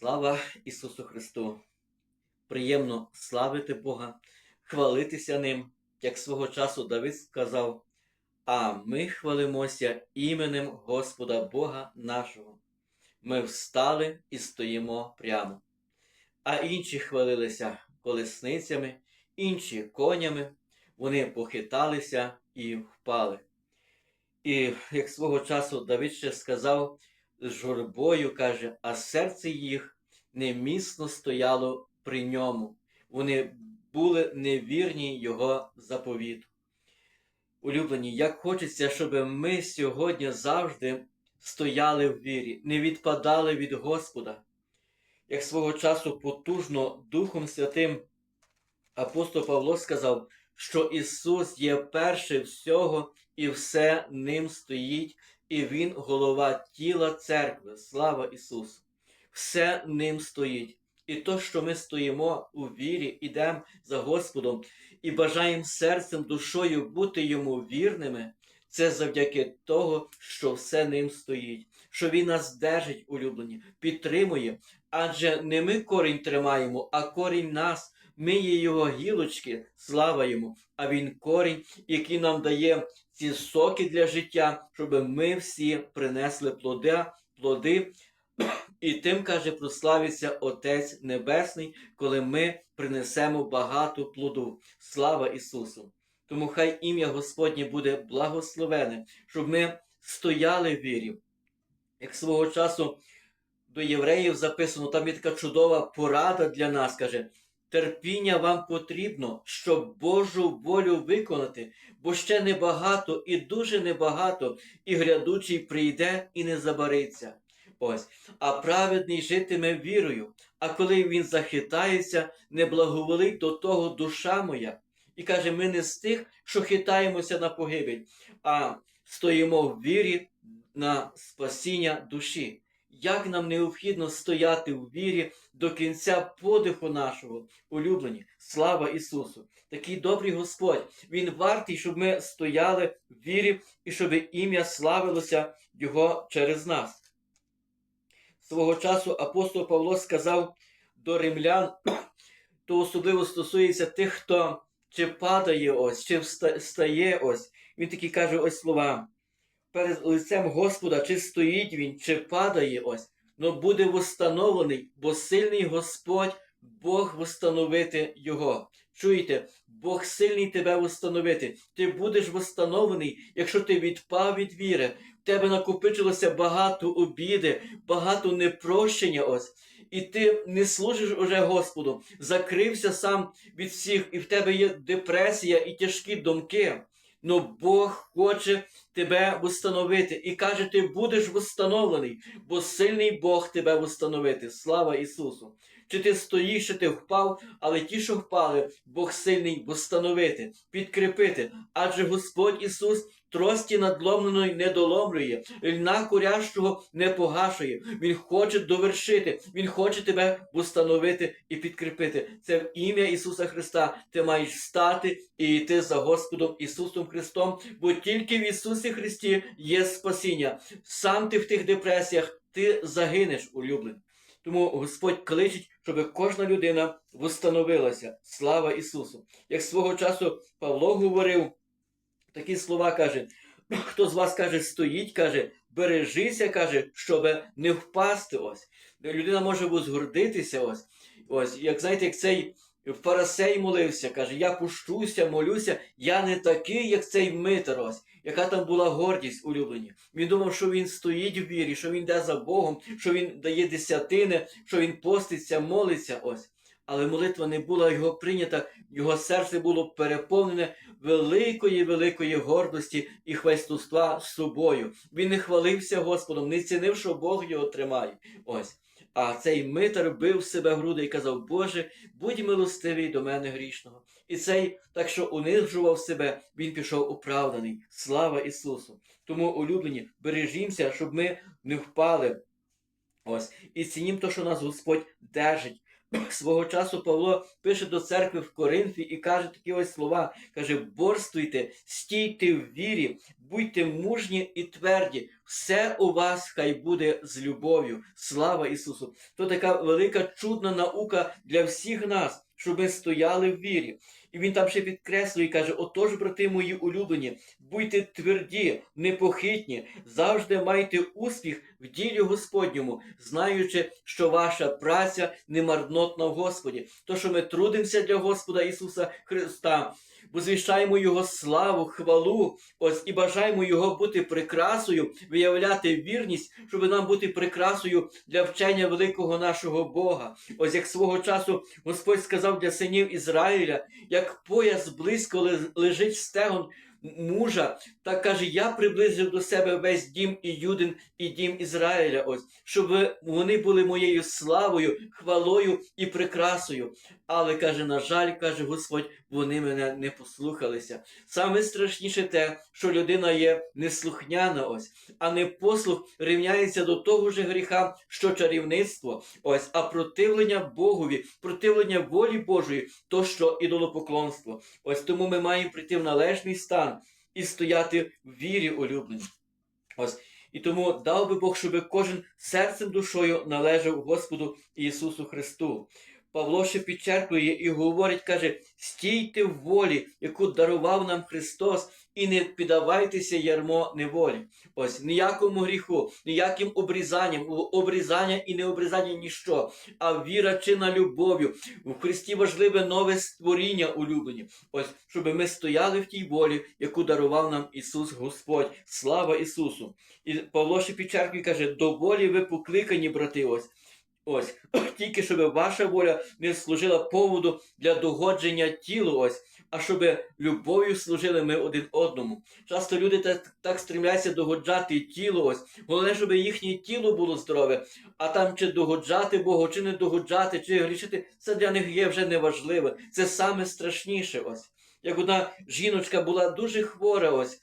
Слава Ісусу Христу! Приємно славити Бога, хвалитися Ним, як свого часу Давид сказав, а ми хвалимося іменем Господа Бога нашого. Ми встали і стоїмо прямо. А інші хвалилися колесницями, інші конями, вони похиталися і впали. І як свого часу Давид ще сказав, з журбою каже, а серце їх неміцно стояло при ньому. Вони були невірні його заповіту. Улюблені, як хочеться, щоб ми сьогодні завжди стояли в вірі, не відпадали від Господа. Як свого часу потужно Духом Святим апостол Павло сказав, що Ісус є перше всього і все ним стоїть, і Він голова тіла церкви. Слава Ісусу! Все ним стоїть. І то, що ми стоїмо у вірі, ідемо за Господом і бажаємо серцем, душою бути йому вірними, це завдяки того, що все ним стоїть, що Він нас держить, улюблені, підтримує. Адже не ми корінь тримаємо, а корінь нас. Ми є його гілочки, слава йому, а він корінь, який нам дає ці соки для життя, щоб ми всі принесли плоди, плоди. І тим, каже, прославиться Отець Небесний, коли ми принесемо багато плоду. Слава Ісусу! Тому хай ім'я Господнє буде благословене, щоб ми стояли в вірі. Як свого часу до євреїв записано, там є така чудова порада для нас, каже, терпіння вам потрібно, щоб Божу волю виконати, бо ще небагато і дуже небагато, і грядучий прийде і не забариться. Ось, а праведний житиме вірою, а коли він захитається, не благоволить до того душа моя. І каже, ми не з тих, що хитаємося на погибель, а стоїмо в вірі на спасіння душі. Як нам необхідно стояти в вірі до кінця подиху нашого, улюблені, слава Ісусу! Такий добрий Господь, Він вартий, щоб ми стояли в вірі і щоб ім'я славилося Його через нас. Свого часу апостол Павло сказав до римлян, то особливо стосується тих, хто чи падає ось, чи встає ось. Він такі каже ось слова. Перед лицем Господа, чи стоїть він, чи падає ось, но буде встановлений, бо сильний Господь, Бог встановити його. Чуєте, Бог сильний тебе встановити. Ти будеш встановлений, якщо ти відпав від віри. В тебе накопичилося багато обіди, багато непрощення ось. І ти не служиш уже Господу, закрився сам від всіх, і в тебе є депресія і тяжкі думки. Но Бог хоче тебе встановити і каже, ти будеш встановлений, бо сильний Бог тебе встановити. Слава Ісусу! Чи ти стоїш, чи ти впав, але ті, що впали, Бог сильний встановити, підкріпити. Адже Господь Ісус трості надломленої не доломлює, льна курящого не погашує. Він хоче довершити, Він хоче тебе встановити і підкріпити. Це в ім'я Ісуса Христа. Ти маєш стати і йти за Господом Ісусом Христом, бо тільки в Ісусі Христі є спасіння. Сам ти в тих депресіях, ти загинеш, улюблений. Тому Господь кличить, щоб кожна людина встановилася. Слава Ісусу! Як свого часу Павло говорив, такі слова каже: хто з вас каже, стоїть, каже, бережися, каже, щоб не впасти. ось. Людина може возгордитися, ось. Ось, як знаєте, як цей. Фарасей молився, каже, я пущуся, молюся, я не такий, як цей Митер ось яка там була гордість улюблені. Він думав, що він стоїть в вірі, що він йде за Богом, що він дає десятини, що він поститься, молиться. ось. Але молитва не була його прийнята, його серце було переповнене великої, великої гордості і хвастовства з собою. Він не хвалився Господом, не цінив, що Бог його тримає. Ось. А цей митар бив себе груди і казав, Боже, будь милостивий до мене грішного. І цей, так що унижував себе, він пішов оправданий. Слава Ісусу! Тому, улюблені, бережімося, щоб ми не впали. Ось. І цінім то, що нас Господь держить. свого часу Павло пише до церкви в Коринфі і каже такі ось слова: каже: борствуйте, стійте в вірі, будьте мужні і тверді. Все у вас хай буде з любов'ю. Слава Ісусу! То така велика чудна наука для всіх нас, щоб ми стояли в вірі. І він там ще підкреслює і каже: Отож, брати мої улюблені, будьте тверді, непохитні, завжди майте успіх в ділі Господньому, знаючи, що ваша праця не марнотна в Господі. То, що ми трудимося для Господа Ісуса Христа, возвіщаємо Його славу, хвалу, ось і бажаємо Його бути прикрасою, виявляти вірність, щоб нам бути прикрасою для вчення великого нашого Бога. Ось як свого часу Господь сказав для синів Ізраїля, як пояс близько ли- лежить стегон мужа, так каже, я приблизив до себе весь дім і Юдин, і дім Ізраїля, ось, щоб вони були моєю славою, хвалою і прикрасою. Але каже, на жаль, каже Господь, вони мене не послухалися. Саме страшніше те, що людина є неслухняна, ось, а не послух рівняється до того ж гріха, що чарівництво, ось, а противлення Богові, противлення волі Божої, то що ідолопоклонство. Ось тому ми маємо прийти в належний стан і стояти в вірі улюблені. Ось. І тому дав би Бог, щоб кожен серцем душою належав Господу Ісусу Христу. Павло ще підчеркує і говорить, каже: стійте в волі, яку дарував нам Христос, і не піддавайтеся ярмо неволі. Ось ніякому гріху, ніяким обрізанням, обрізання і необрізання ніщо, а віра чина любов'ю. В Христі важливе нове створіння улюблені. Ось, щоб ми стояли в тій волі, яку дарував нам Ісус Господь. Слава Ісусу! І Павло ще підчеркує, каже, до волі ви покликані, брати, ось. Ось, тільки щоб ваша воля не служила поводу для догодження тілу, ось, а щоб любов'ю служили ми один одному. Часто люди так, так стремляться догоджати тілу, ось. Головне, щоб їхнє тіло було здорове, а там чи догоджати Богу, чи не догоджати, чи грішити, це для них є вже неважливе. Це саме страшніше. ось. Як одна жіночка була дуже хвора, ось,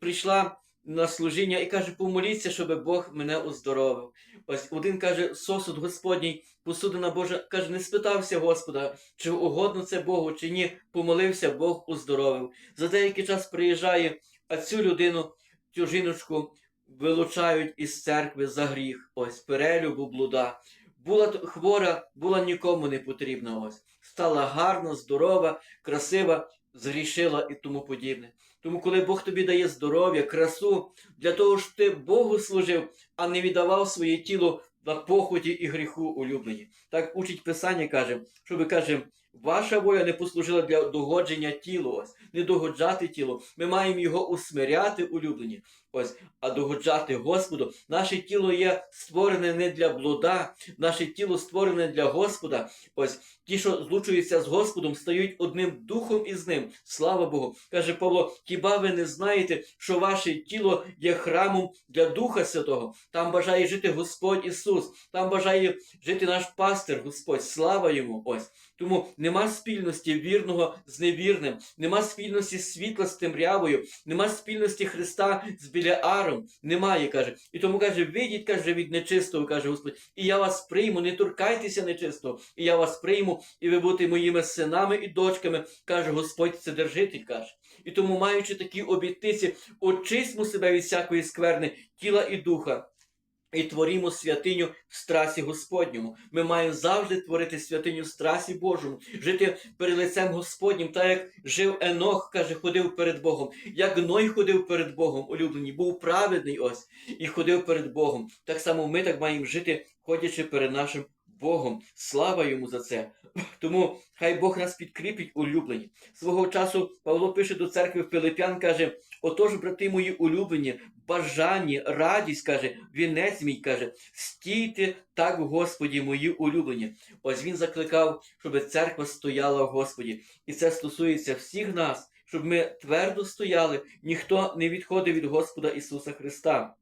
прийшла на служіння і каже, помоліться, щоб Бог мене оздоровив. Ось один каже, сосуд Господній, посудина Божа, каже, не спитався Господа, чи угодно це Богу, чи ні. Помолився, Бог оздоровив. За деякий час приїжджає, а цю людину, цю жіночку, вилучають із церкви за гріх. Ось перелюбу, блуда. Була хвора, була нікому не потрібна. Ось стала гарна, здорова, красива, згрішила і тому подібне. Тому, коли Бог тобі дає здоров'я, красу, для того, щоб ти Богу служив, а не віддавав своє тіло на похоті і гріху улюблені. Так учить Писання каже, щоб каже, ваша воля не послужила для догодження тілу, ось, не догоджати тілу. Ми маємо його усмиряти улюблені. Ось, а догоджати Господу. Наше тіло є створене не для блуда, наше тіло створене для Господа. Ось ті, що злучуються з Господом, стають одним духом із ним. Слава Богу. Каже Павло: хіба ви не знаєте, що ваше тіло є храмом для Духа Святого? Там бажає жити Господь Ісус, там бажає жити наш пастир, Господь. Слава йому! Ось. Тому нема спільності вірного з невірним, нема спільності світла з темрявою, нема спільності Христа з Білеаром. Немає, каже. І тому каже, вийдіть, каже, від нечистого, каже Господь, і я вас прийму, не торкайтеся нечистого, і я вас прийму, і ви будете моїми синами і дочками, каже Господь це держитель, каже. І тому, маючи такі обітниці, очисьмо себе від всякої скверни тіла і духа. І творімо святиню в страсі Господньому. Ми маємо завжди творити святиню в страсі Божому, жити перед лицем Господнім, так як жив Енох, каже, ходив перед Богом, як Ной ходив перед Богом, улюблені, був праведний ось і ходив перед Богом. Так само ми так маємо жити, ходячи перед нашим Богом. Слава йому за це. Тому хай Бог нас підкріпить, улюблені. Свого часу Павло пише до церкви в Пилип'ян, каже: Отож, брати мої улюблені, бажання, радість, каже, вінець мій каже, стійте так Господі, мої улюблені. Ось він закликав, щоб церква стояла в Господі. І це стосується всіх нас, щоб ми твердо стояли, ніхто не відходив від Господа Ісуса Христа.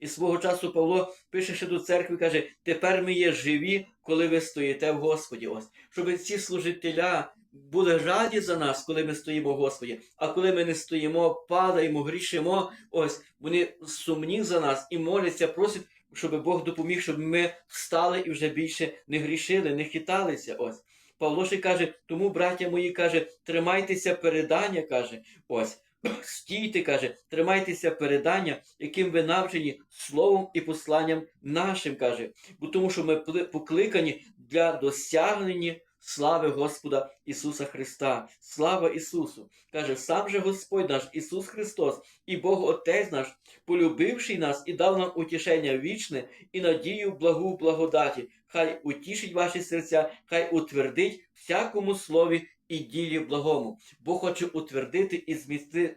І свого часу Павло пише ще до церкви, каже: тепер ми є живі, коли ви стоїте в Господі. Ось, щоб ці служителя були раді за нас, коли ми стоїмо в Господі. А коли ми не стоїмо, падаємо, грішимо, ось вони сумні за нас і моляться, просять, щоб Бог допоміг, щоб ми встали і вже більше не грішили, не хиталися. Ось. Павло ще каже, тому, браття мої, каже, тримайтеся передання, каже, ось. Стійте, каже, тримайтеся передання, яким ви навчені словом і посланням нашим, каже, бо тому що ми покликані для досягнення слави Господа Ісуса Христа. Слава Ісусу! Каже, сам же Господь наш Ісус Христос і Бог Отець наш, полюбивший нас і дав нам утішення вічне і надію благу благодаті. Хай утішить ваші серця, хай утвердить всякому слові і ділі благому. Бог хоче утвердити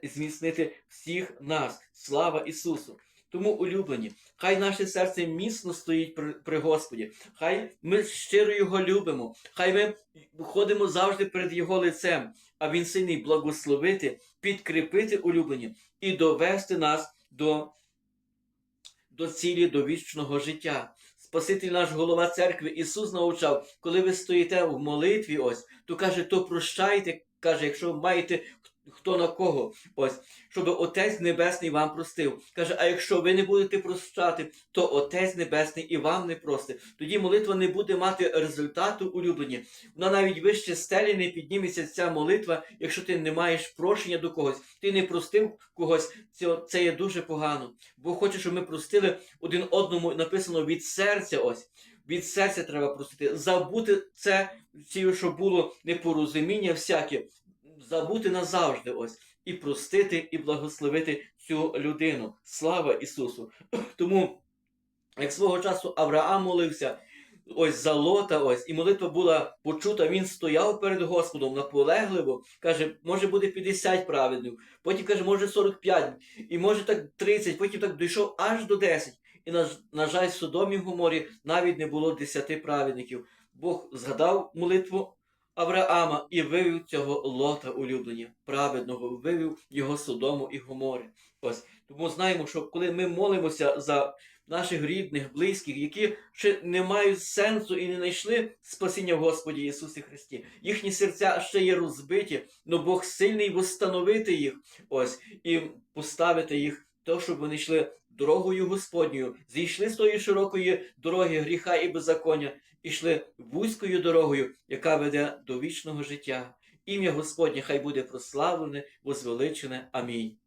і зміцнити всіх нас. Слава Ісусу! Тому, улюблені, хай наше серце міцно стоїть при, при Господі, хай ми щиро Його любимо, хай ми ходимо завжди перед Його лицем, а Він сильний благословити, підкріпити улюблені і довести нас до, до цілі до вічного життя. Спаситель наш голова церкви Ісус навчав, коли ви стоїте в молитві, ось, то каже, то прощайте, каже, якщо маєте хто на кого, ось, щоб Отець Небесний вам простив. Каже, а якщо ви не будете прощати, то Отець Небесний і вам не простить. Тоді молитва не буде мати результату улюблені. Вона навіть вище стелі не підніметься ця молитва, якщо ти не маєш прощення до когось, ти не простив когось, це, це є дуже погано. Бо хоче, щоб ми простили один одному, написано від серця ось. Від серця треба простити, забути це, що було непорозуміння всяке, забути назавжди ось, і простити, і благословити цю людину. Слава Ісусу! Тому, як свого часу Авраам молився, ось за лота, ось, і молитва була почута, він стояв перед Господом наполегливо, каже, може буде 50 праведних, потім каже, може 45, і може так 30, потім так дійшов аж до 10. І, на, на жаль, в Содомі Гоморі навіть не було 10 праведників. Бог згадав молитву Авраама і вивів цього лота улюблення, праведного, вивів його Содому і Гомори. Ось тому знаємо, що коли ми молимося за наших рідних, близьких, які ще не мають сенсу і не знайшли спасіння в Господі Ісусі Христі, їхні серця ще є розбиті, але Бог сильний восстановити їх ось і поставити їх, то, щоб вони йшли дорогою Господньою, зійшли з тої широкої дороги гріха і беззаконня, і йшли вузькою дорогою, яка веде до вічного життя. Ім'я Господнє хай буде прославлене, возвеличене. Амінь.